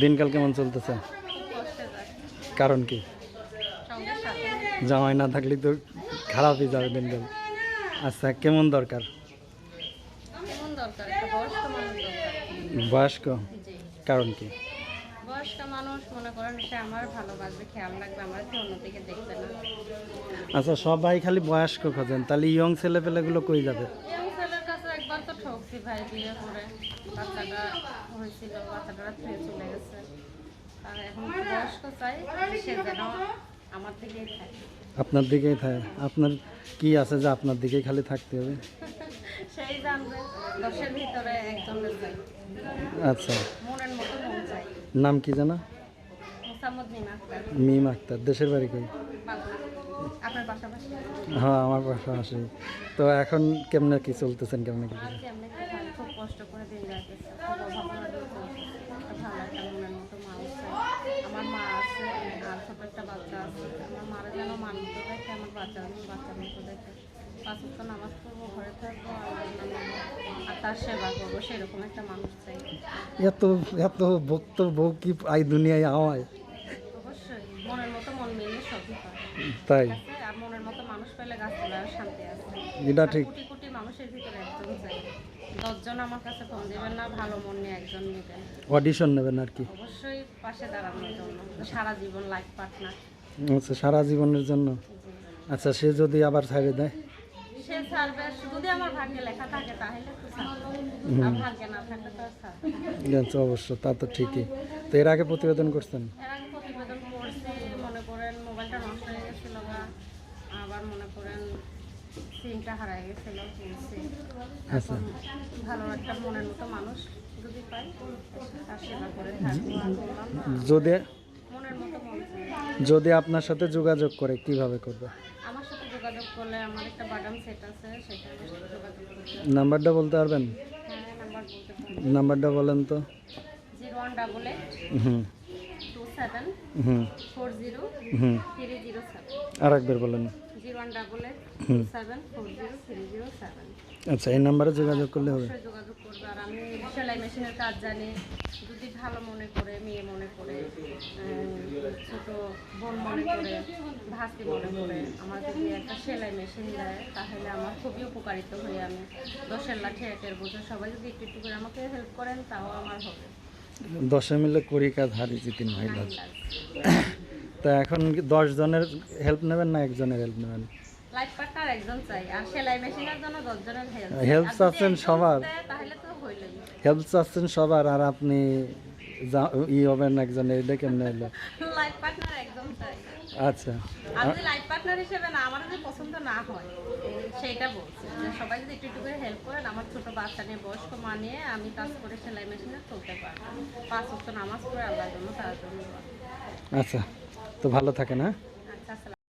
দিনকাল কেমন চলতেছে? কারণ কি? জামাই না থাকলে তো খারাপই যাবে দিনকাল। আচ্ছা কেমন দরকার? বয়স্ক? কারণ কি? আচ্ছা সবাই খালি বয়স্ক খোঁজেন। তাহলে ইয়ং ছেলে পেলেগুলো কই যাবে? একবার ভাই বিয়ে করে বাচ্চাটা হয়েছিল বাচ্চাটা থেকে চলে গেছে। আর এখন বয়স্ক চাই সে যেন আমার দিকেই থাকে। আপনার দিকেই থাকে। আপনার কি আছে যে আপনার দিকেই খালি থাকতে হবে? সেই জানবে দশের ভিতরে একজনের চাই আচ্ছা। মনের মতো মন চাই। নাম কি জানা? মোসাম্মদ নিম আক্তার। মিম আক্তার। দেশের বাড়ি কই? আপনার পাশাপাশি? হ্যাঁ আমার পাশাপাশি। তো এখন কেমনে কি চলতেছেন কেমনে কি? আর কেমনে কি খুব কষ্ট করে দিন যাইতেছে খুব অভাবনা দিয়ে চলতেছে একটা ভালো একটা মনের মতো মানুষ আমার মা আছে আর ছোট একটা বাচ্চা আছে। আমার মারা যেন মান দেখে আমার বাচ্চা বাচ্চার মতো দেখে। পাঁচ নামাজ পড়ব ঘরে থাকব আর তার সেবা করব সেরকম একটা মানুষ চাই। এত এত বক্তব্য কি আই দুনিয়ায় আওয়ায় অবশ্যই মনের মতো মন সবই তাই ঠিক আছে? আর মনের মতো মানুষ পেলে গাছপালার শান্তি আছে এটা ঠিক। কোটি কোটি মানুষের ভিতরে একজন চাই। দশজন আমার কাছে ফোন দেবেন না ভালো মন নিয়ে একজন নেবেন। অডিশন নেবেন আর কি। অবশ্যই পাশে দাঁড়ানোর জন্য। সারা জীবন লাইফ পার্টনার আচ্ছা সারা জীবনের জন্য? আচ্ছা সে যদি আবার ছাড়ে দেয়? সে ছাড়বে। যদি আমার ভাগ্যে লেখা থাকে তাহলে তো ছাড়বে আর ভাগ্যে না থাকলে তো ছাড়বে আচ্ছা অবশ্য তা তো ঠিকই। তো এর আগে প্রতিবেদন করছেন? এর আগে প্রতিবেদন করছি মনে করেন মোবাইলটা নষ্ট হয়ে গেছিল বা আবার মনে করেন সিমটা হারাই গেছিল আচ্ছা। ভালো একটা মনের মতো মানুষ যদি পাই তার সেবা করে যদি মনের মতো যদি আপনার সাথে যোগাযোগ করে কীভাবে করবে? আমার সাথে যোগাযোগ করলে আমার একটা বাদাম সেট আছে করতে নাম্বারটা বলতে পারবেন? হ্যাঁ নাম্বার বলতে পারি নাম্বারটা বলেন তো। Zero one double eight hmm. Two seven hmm. Four zero hmm. Three zero seven. আর একবার বলেন। আচ্ছা এই নাম্বারে যোগাযোগ করলে হবে। যোগাযোগ করবে আর আমি সেলাই মেশিনের কাজ জানি। যদি ভালো মনে করে মেয়ে মনে করে ছোট বোন মনে করে মনে করে আমার যদি একটা সেলাই মেশিন দেয় তাহলে আমার খুবই উপকারিত হই আমি দশের লাঠি একের বোঝা। সবাই যদি একটু একটু করে আমাকে হেল্প করেন তাও আমার হবে। দশে মিলে কুড়ি কাজ হারিয়েছি তিন লাখ। তা এখন দশ জনের হেল্প নেবেন না একজনের হেল্প নেবেন? লাইফ পার্টনার একজন চাই আর সেলাই মেশিনের জন্য দশজনের হেল্প চাচ্ছেন সবার? তাহলে তো হইলই। হেল্প চাচ্ছেন সবার আর আপনি ই হবেন একজনের এটা কেমনে এলো লাইফ পার্টনার একদম চাই। আচ্ছা। আমি যদি লাইফ পার্টনার হিসেবে না আমার যদি পছন্দ না হয় সেইটা বলছি। যে সবাই যদি একটু একটু করে হেল্প করেন আমার ছোট বাচ্চা নিয়ে বয়স্ক মা নিয়ে আমি কাজ করে সেলাই মেশিনে চলতে পারব পাঁচ ওয়াক্ত নামাজ পড়ে আল্লাহর জন্য তার জন্য আচ্ছা। তো ভালো থাকেন হ্যাঁ আচ্ছা,